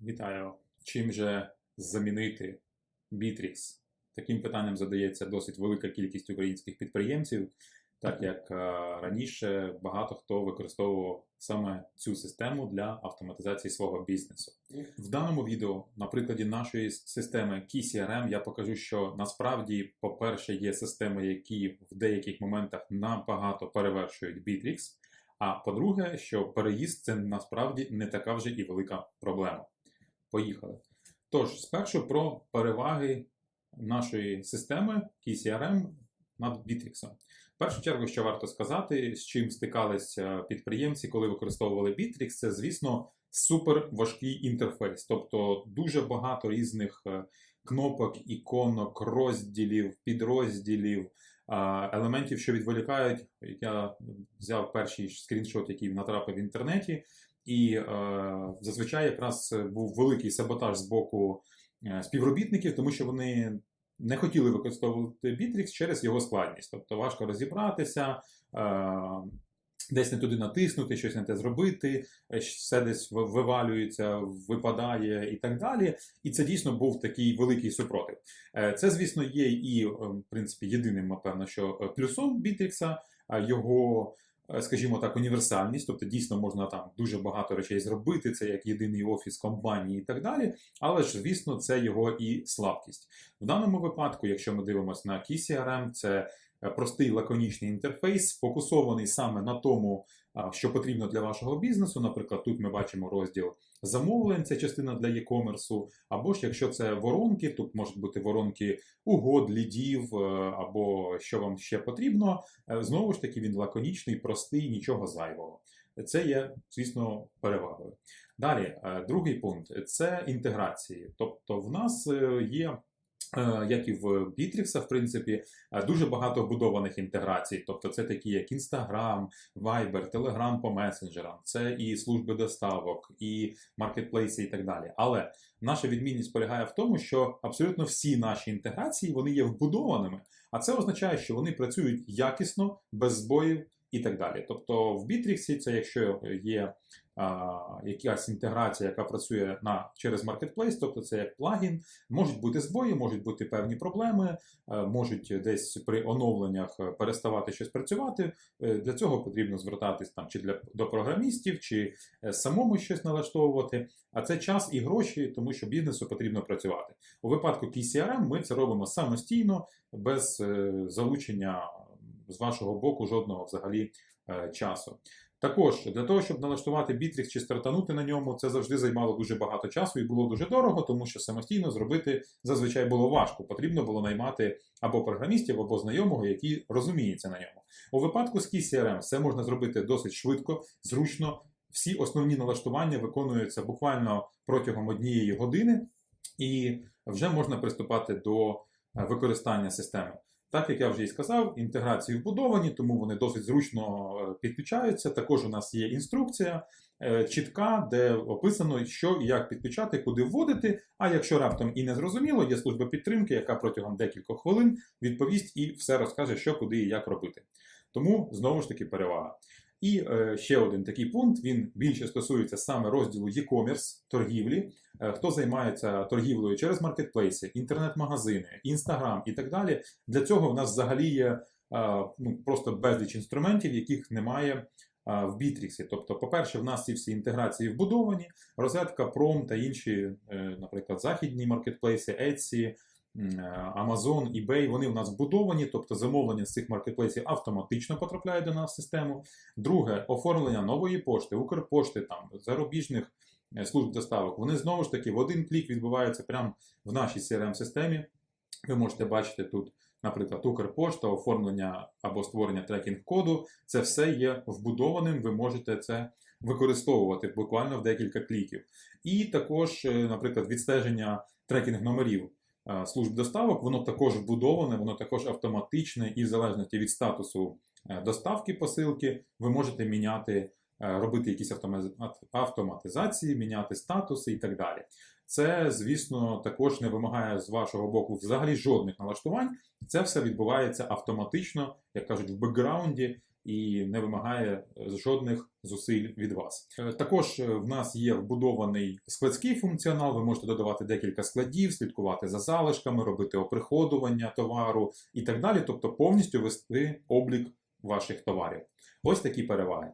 Вітаю. Чим же замінити Бітрікс? Таким питанням задається досить велика кількість українських підприємців, так як е, раніше багато хто використовував саме цю систему для автоматизації свого бізнесу. В даному відео, на прикладі нашої системи KeyCRM, я покажу, що насправді, по-перше, є системи, які в деяких моментах набагато перевершують Bittrex, а по-друге, що переїзд це насправді не така вже і велика проблема. Поїхали. Тож, спершу про переваги нашої системи KeyCRM над Bittrex. Першу чергу, що варто сказати, з чим стикалися підприємці, коли використовували Bittrex, це, звісно, супер важкий інтерфейс. Тобто дуже багато різних е, кнопок, іконок, розділів, підрозділів, елементів, що відволікають. Я взяв перший скріншот, який натрапив в інтернеті. І е, зазвичай якраз був великий саботаж з боку е, співробітників, тому що вони не хотіли використовувати Bittrex через його складність. Тобто важко розібратися, е, десь не туди натиснути, щось не те зробити, е, все десь вивалюється, випадає і так далі. І це дійсно був такий великий супротив. Е, Це, звісно, є і, в принципі, єдиним, напевно, що плюсом Bittrex, його скажімо так, універсальність, тобто дійсно можна там дуже багато речей зробити, це як єдиний офіс компанії і так далі. Але ж, звісно, це його і слабкість. В даному випадку, якщо ми дивимося на KCRM, це е, простий лаконічний інтерфейс, сфокусований саме на тому, що потрібно для вашого бізнесу. Наприклад, тут ми бачимо розділ замовлень, це частина для e-commerce, або ж якщо це воронки, тут можуть бути воронки угод, лідів, е, або що вам ще потрібно. Е, Знову ж таки, він лаконічний, простий, нічого зайвого. Це є, звісно, перевагою. Далі, е, другий пункт це інтеграції. Тобто, в нас е, є. Е, Як і в Bittrex, в принципі, е, дуже багато вбудованих інтеграцій. Тобто, це такі як Instagram, Viber, Telegram по месенджерам, це і служби доставок, і маркетплейси, і так далі. Але наша відмінність полягає в тому, що абсолютно всі наші інтеграції вони є вбудованими, а це означає, що вони працюють якісно, без збоїв і так далі. Тобто в Bittrex це якщо є а, якась інтеграція, яка працює на через Marketplace, тобто це як плагін, можуть бути збої, можуть бути певні проблеми, е, можуть десь при оновленнях переставати щось працювати. Е, Для цього потрібно звертатись там чи для до програмістів, чи е, самому щось налаштовувати. А це час і гроші, тому що бізнесу потрібно працювати. У випадку KCRM ми це робимо самостійно, без залучення з вашого боку жодного взагалі е, часу. Також для того, щоб налаштувати Bittrex чи стартанути на ньому, це завжди займало дуже багато часу і було дуже дорого, тому що самостійно зробити зазвичай було важко. Потрібно було наймати або програмістів, або знайомого, який розуміється на ньому. У випадку з KeyCRM все можна зробити досить швидко, зручно. Всі основні налаштування виконуються буквально протягом однієї години, і вже можна приступати до е, використання системи. Так як я вже і сказав, інтеграції вбудовані, тому вони досить зручно е, підключаються. Також у нас є інструкція е, чітка, де описано, що і як підключати, куди вводити. А якщо раптом і не зрозуміло, є служба підтримки, яка протягом декількох хвилин відповість і все розкаже, що куди і як робити. Тому знову ж таки перевага. І е, ще один такий пункт: він більше стосується саме розділу e-commerce торгівлі. Е, хто займається торгівлею через маркетплейси, інтернет-магазини, інстаграм і так далі. Для цього в нас взагалі є е, ну, просто безліч інструментів, яких немає в Bittrex. Тобто, по-перше, в нас ці всі інтеграції вбудовані, розетка, Prom та інші, наприклад, західні маркетплейси, Etsy, Amazon, eBay, вони в нас вбудовані, тобто замовлення з цих маркетплейсів автоматично потрапляють до нас в систему. Друге, оформлення нової пошти, Укрпошти, там, зарубіжних е, служб доставок, вони знову ж таки в один клік відбуваються прямо в нашій CRM-системі. Ви можете бачити тут, наприклад, Укрпошта, оформлення або створення трекінг-коду. Це все є вбудованим, ви можете це використовувати буквально в декілька кліків. І також, е, наприклад, відстеження трекінг номерів е, служб доставок, воно також вбудоване, воно також автоматичне, і в залежності від статусу е, доставки посилки, ви можете міняти е, робити якісь автоматизації, міняти статуси і так далі. Це, звісно, також не вимагає з вашого боку взагалі жодних налаштувань. Це все відбувається автоматично, як кажуть, в бекграунді і не вимагає жодних зусиль від вас. Е, Також е, в нас є вбудований складський функціонал. Ви можете додавати декілька складів, слідкувати за залишками, робити оприходування товару і так далі. Тобто повністю вести облік ваших товарів. Ось такі переваги.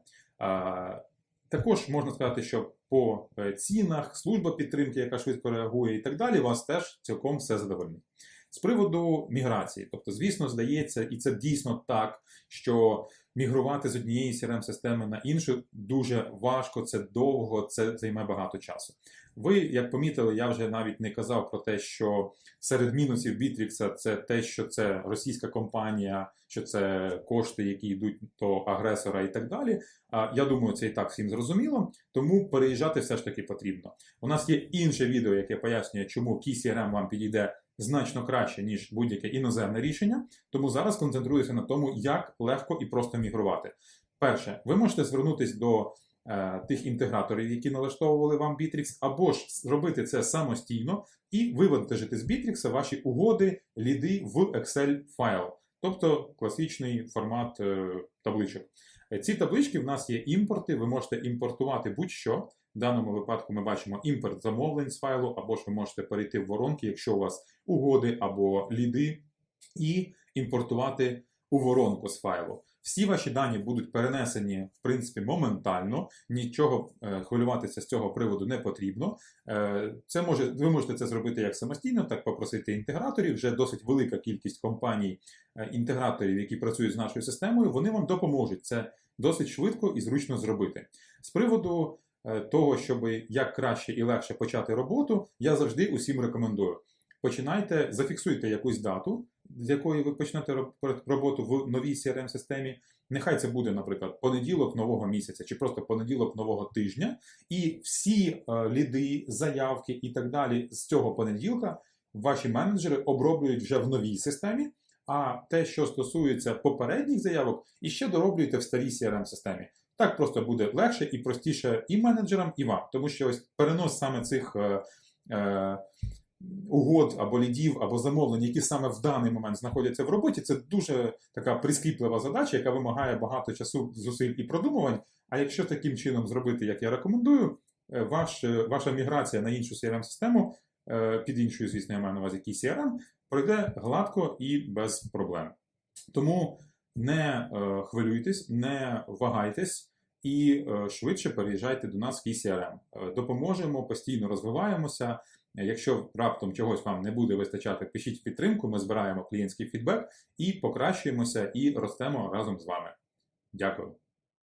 Також можна сказати, що по е, цінах, служба підтримки, яка швидко реагує, і так далі, вас теж цілком все задовольнить. З приводу міграції, тобто, звісно, здається, і це дійсно так, що мігрувати з однієї crm системи на іншу дуже важко, це довго, це займе багато часу. Ви, як помітили, я вже навіть не казав про те, що серед мінусів Bittrex це те, що це російська компанія, що це кошти, які йдуть до агресора і так далі. А я думаю, це і так всім зрозуміло. Тому переїжджати все ж таки потрібно. У нас є інше відео, яке пояснює, чому KCRM вам підійде значно краще, ніж будь-яке іноземне рішення. Тому зараз концентруюся на тому, як легко і просто мігрувати. Перше, ви можете звернутися до е, тих інтеграторів, які налаштовували вам Bittrex, або ж зробити це самостійно і вивантажити з Bittrex ваші угоди, ліди в Excel файл, тобто класичний формат е, табличок. Е, Ці таблички в нас є імпорти, ви можете імпортувати будь-що. В даному випадку ми бачимо імпорт замовлень з файлу, або ж ви можете перейти в воронки, якщо у вас угоди або ліди, і імпортувати у воронку з файлу. Всі ваші дані будуть перенесені, в принципі, моментально. Нічого е, хвилюватися з цього приводу не потрібно. Е, Це може, ви можете це зробити як самостійно, так попросити інтеграторів. Вже досить велика кількість компаній, е, які працюють з нашою системою, вони вам допоможуть це досить швидко і зручно зробити. З приводу того, щоб як краще і легше почати роботу, я завжди усім рекомендую. Починайте, зафіксуйте якусь дату, з якої ви почнете роботу в новій crm системі Нехай це буде, наприклад, понеділок нового місяця чи просто понеділок нового тижня, і всі е, ліди, заявки і так далі з цього понеділка ваші менеджери оброблюють вже в новій системі. А те, що стосується попередніх заявок, іще дороблюєте в старій crm системі Так просто буде легше і простіше і менеджерам, і вам. Тому що ось перенос саме цих е, е, угод або лідів, або замовлень, які саме в даний момент знаходяться в роботі, це дуже така прискіплива задача, яка вимагає багато часу, зусиль і продумувань. А якщо таким чином зробити, як я рекомендую, е, ваш, е, ваша міграція на іншу crm систему під іншою, звісно, я маю на увазі CRM, пройде гладко і без проблем. Тому не е, хвилюйтесь, не вагайтесь і е, швидше переїжджайте до нас в KCRM. Е, Допоможемо, постійно розвиваємося. Якщо раптом чогось вам не буде вистачати, пишіть підтримку, ми збираємо клієнтський фідбек і покращуємося і ростемо разом з вами. Дякую.